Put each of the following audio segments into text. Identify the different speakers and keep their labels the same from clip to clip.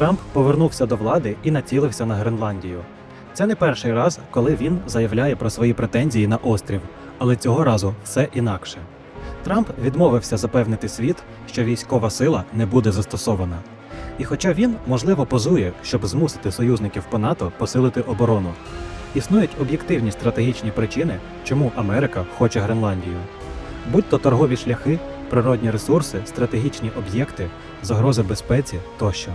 Speaker 1: Трамп повернувся до влади і націлився на Гренландію. Це не перший раз, коли він заявляє про свої претензії на острів, але цього разу все інакше. Трамп відмовився запевнити світ, що військова сила не буде застосована. І хоча він, можливо, позує, щоб змусити союзників по НАТО посилити оборону, існують об'єктивні стратегічні причини, чому Америка хоче Гренландію. Будь то торгові шляхи, природні ресурси, стратегічні об'єкти, загрози безпеці тощо.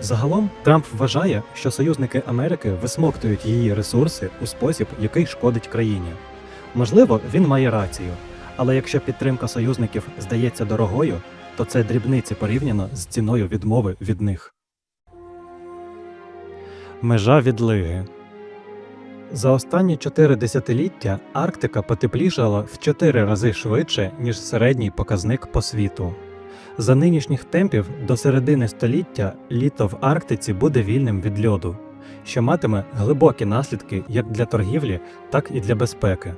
Speaker 1: Загалом Трамп вважає, що союзники Америки висмоктують її ресурси у спосіб, який шкодить країні. Можливо, він має рацію, але якщо підтримка союзників здається дорогою, то це дрібниці порівняно з ціною відмови від них. Межа відлиги за останні чотири десятиліття Арктика потеплішала в чотири рази швидше, ніж середній показник по світу. За нинішніх темпів до середини століття літо в Арктиці буде вільним від льоду, що матиме глибокі наслідки як для торгівлі, так і для безпеки.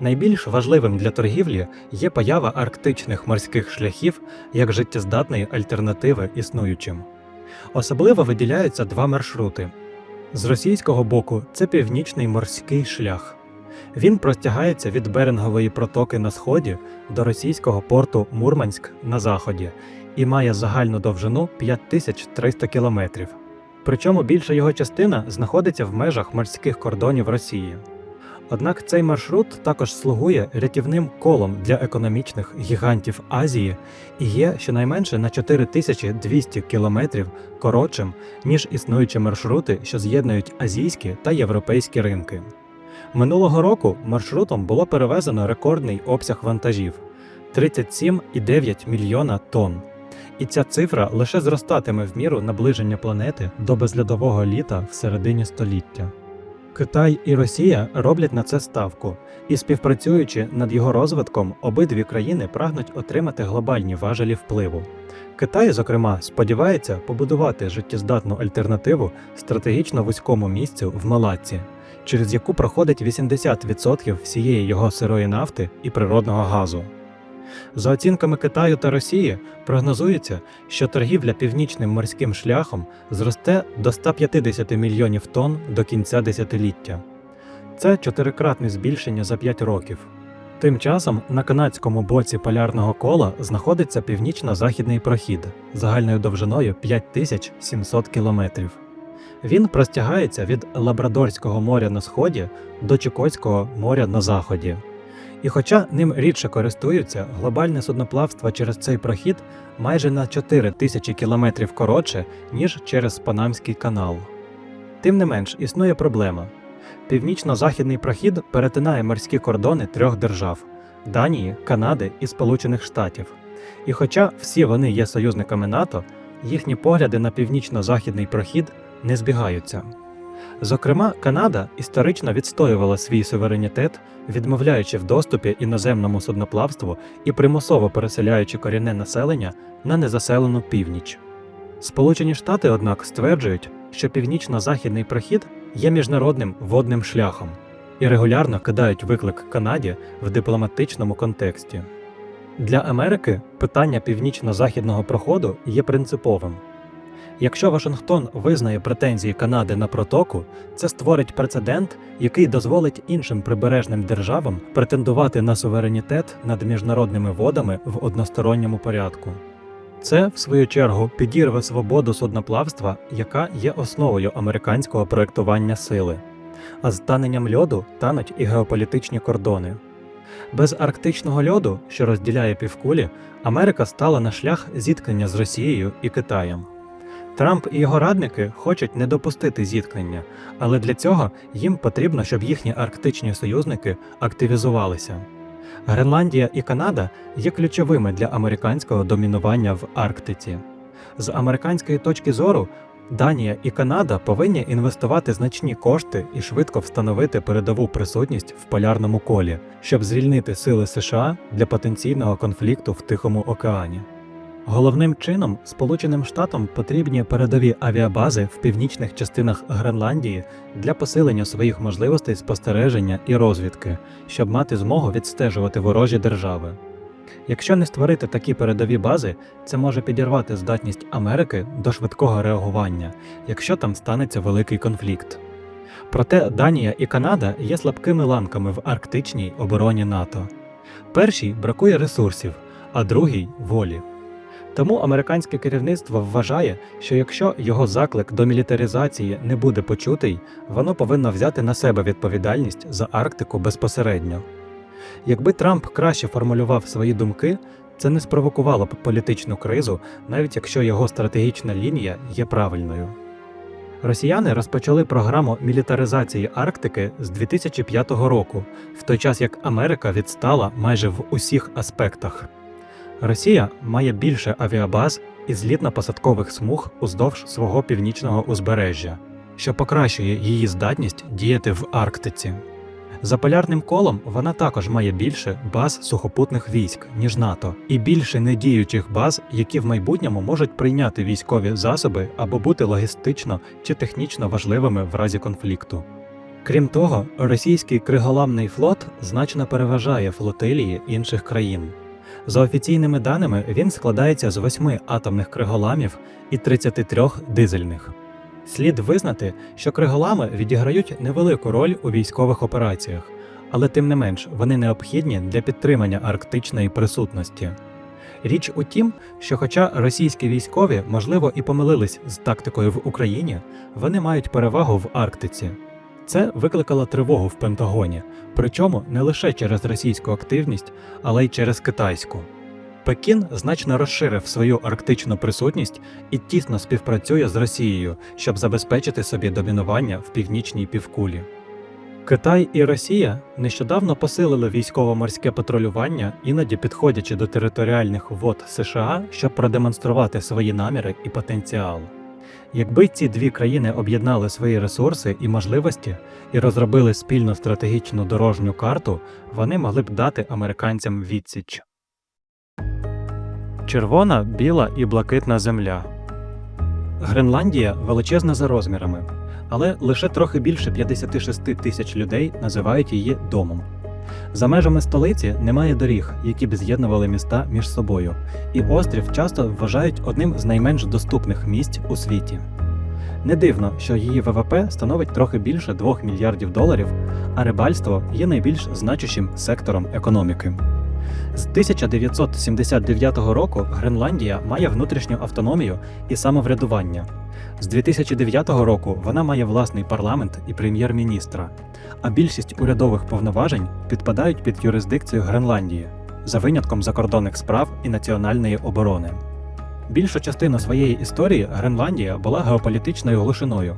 Speaker 1: Найбільш важливим для торгівлі є поява арктичних морських шляхів як життєздатної альтернативи існуючим. Особливо виділяються два маршрути. З російського боку це північний морський шлях. Він простягається від Берингової протоки на сході до російського порту Мурманськ на заході і має загальну довжину 5300 кілометрів. Причому більша його частина знаходиться в межах морських кордонів Росії. Однак цей маршрут також слугує рятівним колом для економічних гігантів Азії і є щонайменше на 4200 кілометрів коротшим, ніж існуючі маршрути, що з'єднують азійські та європейські ринки. Минулого року маршрутом було перевезено рекордний обсяг вантажів 37,9 мільйона тонн. І ця цифра лише зростатиме в міру наближення планети до безльодового літа в середині століття. Китай і Росія роблять на це ставку, і співпрацюючи над його розвитком, обидві країни прагнуть отримати глобальні важелі впливу. Китай, зокрема, сподівається побудувати життєздатну альтернативу стратегічно вузькому місцю в Малатці, через яку проходить 80% всієї його сирої нафти і природного газу. За оцінками Китаю та Росії, прогнозується, що торгівля північним морським шляхом зросте до 150 мільйонів тонн до кінця десятиліття. Це чотирикратне збільшення за 5 років. Тим часом на канадському боці полярного кола знаходиться північно-західний прохід загальною довжиною 5700 кілометрів. Він простягається від Лабрадорського моря на сході до Чукотського моря на заході. І хоча ним рідше користуються, глобальне судноплавство через цей прохід майже на 4 тисячі кілометрів коротше, ніж через Панамський канал. Тим не менш, існує проблема. Північно-західний прохід перетинає морські кордони трьох держав Данії, Канади і Сполучених Штатів. І хоча всі вони є союзниками НАТО, їхні погляди на північно-західний прохід не збігаються. Зокрема, Канада історично відстоювала свій суверенітет, відмовляючи в доступі іноземному судноплавству і примусово переселяючи корінне населення на незаселену північ. Сполучені Штати, однак, стверджують, що північно-західний прохід є міжнародним водним шляхом і регулярно кидають виклик Канаді в дипломатичному контексті. Для Америки питання північно-західного проходу є принциповим. Якщо Вашингтон визнає претензії Канади на протоку, це створить прецедент, який дозволить іншим прибережним державам претендувати на суверенітет над міжнародними водами в односторонньому порядку. Це, в свою чергу, підірве свободу судноплавства, яка є основою американського проектування сили. А з таненням льоду тануть і геополітичні кордони. Без арктичного льоду, що розділяє півкулі, Америка стала на шлях зіткнення з Росією і Китаєм. Трамп і його радники хочуть не допустити зіткнення, але для цього їм потрібно, щоб їхні арктичні союзники активізувалися. Гренландія і Канада є ключовими для американського домінування в Арктиці. З американської точки зору, Данія і Канада повинні інвестувати значні кошти і швидко встановити передову присутність в полярному колі, щоб звільнити сили США для потенційного конфлікту в Тихому океані. Головним чином Сполученим Штатам потрібні передові авіабази в північних частинах Гренландії для посилення своїх можливостей спостереження і розвідки, щоб мати змогу відстежувати ворожі держави. Якщо не створити такі передові бази, це може підірвати здатність Америки до швидкого реагування, якщо там станеться великий конфлікт. Проте Данія і Канада є слабкими ланками в арктичній обороні НАТО. Першій бракує ресурсів, а другій волі. Тому американське керівництво вважає, що якщо його заклик до мілітаризації не буде почутий, воно повинно взяти на себе відповідальність за Арктику безпосередньо. Якби Трамп краще формулював свої думки, це не спровокувало б політичну кризу, навіть якщо його стратегічна лінія є правильною. Росіяни розпочали програму мілітаризації Арктики з 2005 року, в той час як Америка відстала майже в усіх аспектах. Росія має більше авіабаз і злітно-посадкових смуг уздовж свого північного узбережжя, що покращує її здатність діяти в Арктиці. За полярним колом вона також має більше баз сухопутних військ, ніж НАТО, і більше недіючих баз, які в майбутньому можуть прийняти військові засоби або бути логістично чи технічно важливими в разі конфлікту. Крім того, російський криголамний флот значно переважає флотилії інших країн. За офіційними даними, він складається з 8 атомних криголамів і 33 дизельних. Слід визнати, що криголами відіграють невелику роль у військових операціях, але тим не менш вони необхідні для підтримання арктичної присутності. Річ у тім, що хоча російські військові, можливо, і помилились з тактикою в Україні, вони мають перевагу в Арктиці. Це викликало тривогу в Пентагоні, причому не лише через російську активність, але й через китайську. Пекін значно розширив свою арктичну присутність і тісно співпрацює з Росією, щоб забезпечити собі домінування в північній півкулі. Китай і Росія нещодавно посилили військово-морське патрулювання, іноді підходячи до територіальних вод США, щоб продемонструвати свої наміри і потенціал. Якби ці дві країни об'єднали свої ресурси і можливості і розробили спільну стратегічну дорожню карту, вони могли б дати американцям відсіч. Червона, біла і блакитна земля. Гренландія величезна за розмірами, але лише трохи більше 56 тисяч людей називають її домом. За межами столиці немає доріг, які б з'єднували міста між собою, і острів часто вважають одним з найменш доступних місць у світі. Не дивно, що її ВВП становить трохи більше 2 мільярдів доларів, а рибальство є найбільш значущим сектором економіки. З 1979 року Гренландія має внутрішню автономію і самоврядування. З 2009 року вона має власний парламент і прем'єр-міністра, а більшість урядових повноважень підпадають під юрисдикцію Гренландії за винятком закордонних справ і національної оборони. Більшу частину своєї історії Гренландія була геополітичною глушиною,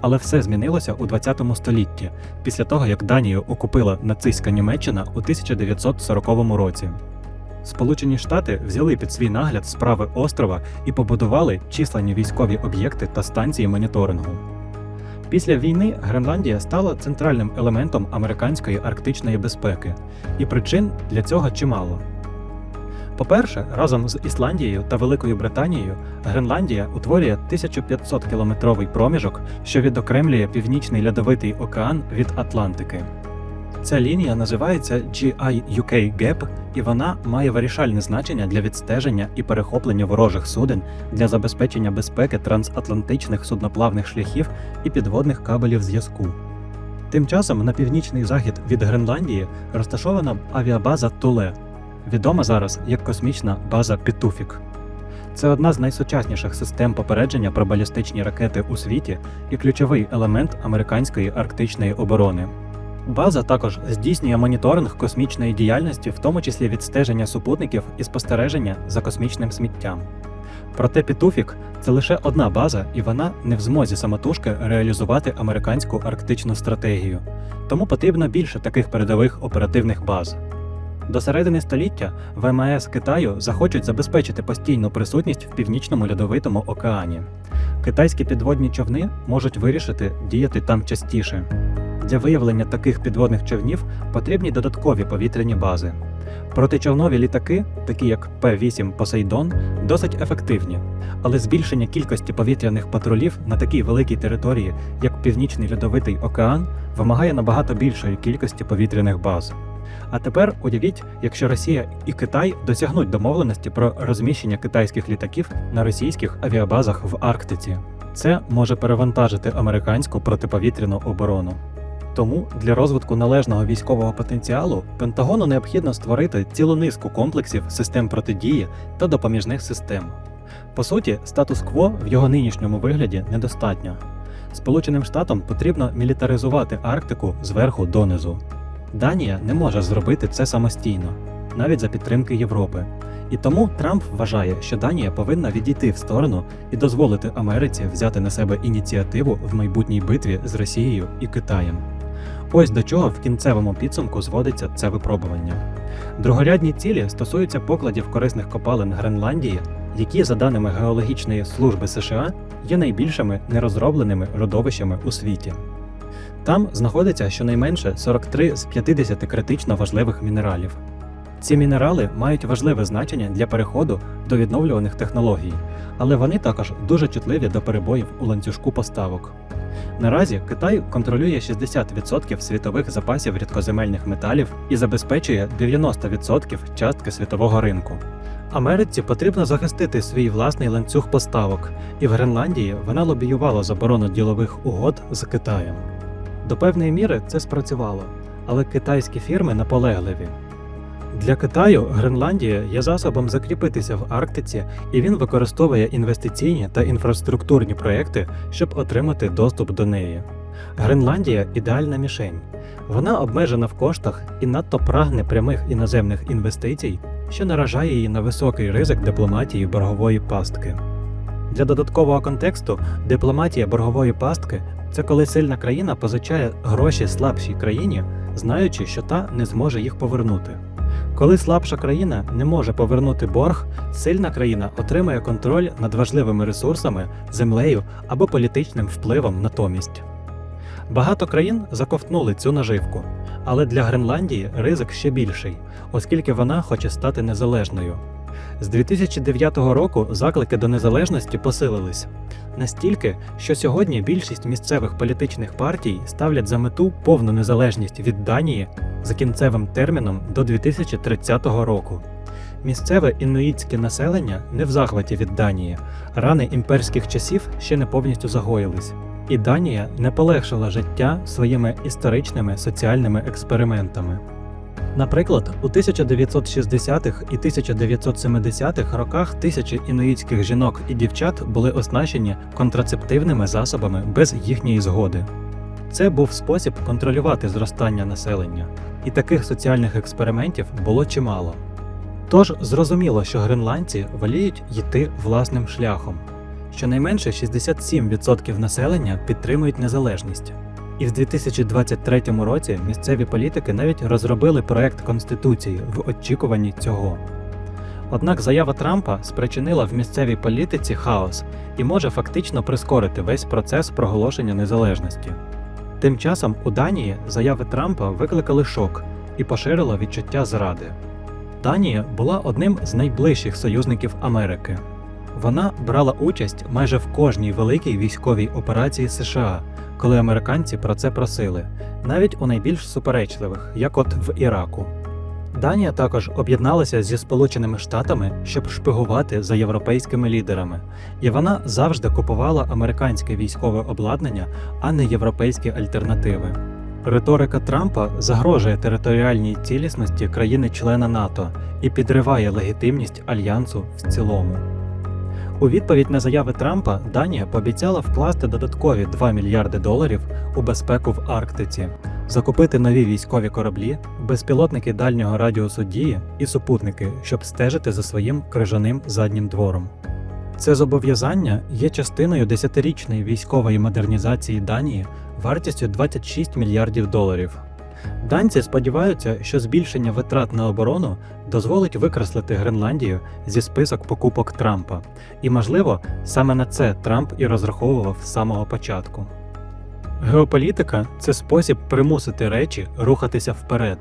Speaker 1: але все змінилося у 20 столітті, після того як Данію окупила нацистська Німеччина у 1940 році. Сполучені Штати взяли під свій нагляд справи острова і побудували численні військові об'єкти та станції моніторингу. Після війни Гренландія стала центральним елементом американської арктичної безпеки, і причин для цього чимало. По-перше, разом з Ісландією та Великою Британією Гренландія утворює 1500-кілометровий проміжок, що відокремлює Північний Льодовитий океан від Атлантики. Ця лінія називається GI-UK Gap, і вона має вирішальне значення для відстеження і перехоплення ворожих суден для забезпечення безпеки трансатлантичних судноплавних шляхів і підводних кабелів зв'язку. Тим часом на північний захід від Гренландії розташована авіабаза Туле, відома зараз як космічна база Пітуфік. Це одна з найсучасніших систем попередження про балістичні ракети у світі і ключовий елемент американської арктичної оборони. База також здійснює моніторинг космічної діяльності, в тому числі відстеження супутників і спостереження за космічним сміттям. Проте Пітуфік це лише одна база, і вона не в змозі самотужки реалізувати американську арктичну стратегію, тому потрібно більше таких передових оперативних баз. До середини століття ВМС Китаю захочуть забезпечити постійну присутність в північному льодовитому океані. Китайські підводні човни можуть вирішити діяти там частіше. Для виявлення таких підводних човнів потрібні додаткові повітряні бази. Протичовнові літаки, такі як П-8 Посейдон, досить ефективні, але збільшення кількості повітряних патрулів на такій великій території, як Північний Льодовитий океан, вимагає набагато більшої кількості повітряних баз. А тепер уявіть, якщо Росія і Китай досягнуть домовленості про розміщення китайських літаків на російських авіабазах в Арктиці. Це може перевантажити американську протиповітряну оборону. Тому для розвитку належного військового потенціалу Пентагону необхідно створити цілу низку комплексів систем протидії та допоміжних систем. По суті, статус-кво в його нинішньому вигляді недостатньо. Сполученим Штатам потрібно мілітаризувати Арктику зверху донизу. Данія не може зробити це самостійно, навіть за підтримки Європи. І тому Трамп вважає, що Данія повинна відійти в сторону і дозволити Америці взяти на себе ініціативу в майбутній битві з Росією і Китаєм. Ось до чого в кінцевому підсумку зводиться це випробування. Другорядні цілі стосуються покладів корисних копалин Гренландії, які, за даними Геологічної служби США, є найбільшими нерозробленими родовищами у світі. Там знаходиться щонайменше 43 з 50 критично важливих мінералів. Ці мінерали мають важливе значення для переходу до відновлюваних технологій, але вони також дуже чутливі до перебоїв у ланцюжку поставок. Наразі Китай контролює 60% світових запасів рідкоземельних металів і забезпечує 90% частки світового ринку. Америці потрібно захистити свій власний ланцюг поставок, і в Гренландії вона лобіювала заборону ділових угод з Китаєм. До певної міри це спрацювало, але китайські фірми наполегливі. Для Китаю Гренландія є засобом закріпитися в Арктиці, і він використовує інвестиційні та інфраструктурні проекти, щоб отримати доступ до неї. Гренландія ідеальна мішень. Вона обмежена в коштах і надто прагне прямих іноземних інвестицій, що наражає її на високий ризик дипломатії боргової пастки. Для додаткового контексту дипломатія боргової пастки це коли сильна країна позичає гроші слабшій країні, знаючи, що та не зможе їх повернути. Коли слабша країна не може повернути борг, сильна країна отримує контроль над важливими ресурсами, землею або політичним впливом натомість. Багато країн заковтнули цю наживку, але для Гренландії ризик ще більший, оскільки вона хоче стати незалежною. З 2009 року заклики до незалежності посилились настільки, що сьогодні більшість місцевих політичних партій ставлять за мету повну незалежність від Данії за кінцевим терміном до 2030 року. Місцеве інуїтське населення не в захваті від Данії, рани імперських часів ще не повністю загоїлись, і Данія не полегшила життя своїми історичними соціальними експериментами. Наприклад, у 1960-х і 1970-х роках тисячі інуїтських жінок і дівчат були оснащені контрацептивними засобами без їхньої згоди. Це був спосіб контролювати зростання населення, і таких соціальних експериментів було чимало. Тож зрозуміло, що гренландці воліють йти власним шляхом. Щонайменше 67% населення підтримують незалежність. І в 2023 році місцеві політики навіть розробили проект конституції в очікуванні цього. Однак заява Трампа спричинила в місцевій політиці хаос і може фактично прискорити весь процес проголошення незалежності. Тим часом у Данії заяви Трампа викликали шок і поширило відчуття зради. Данія була одним з найближчих союзників Америки. Вона брала участь майже в кожній великій військовій операції США, коли американці про це просили, навіть у найбільш суперечливих, як от в Іраку. Данія також об'єдналася зі Сполученими Штатами, щоб шпигувати за європейськими лідерами, і вона завжди купувала американське військове обладнання, а не європейські альтернативи. Риторика Трампа загрожує територіальній цілісності країни-члена НАТО і підриває легітимність альянсу в цілому. У відповідь на заяви Трампа Данія пообіцяла вкласти додаткові 2 мільярди доларів у безпеку в Арктиці, закупити нові військові кораблі, безпілотники дальнього радіусу дії і супутники, щоб стежити за своїм крижаним заднім двором. Це зобов'язання є частиною десятирічної військової модернізації Данії вартістю 26 мільярдів доларів. Данці сподіваються, що збільшення витрат на оборону дозволить викреслити Гренландію зі список покупок Трампа, і, можливо, саме на це Трамп і розраховував з самого початку. Геополітика це спосіб примусити речі рухатися вперед.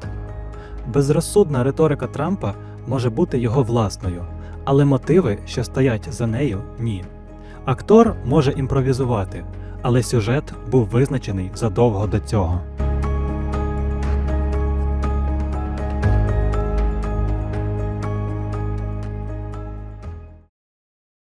Speaker 1: Безрозсудна риторика Трампа може бути його власною, але мотиви, що стоять за нею, ні. Актор може імпровізувати, але сюжет був визначений задовго до цього.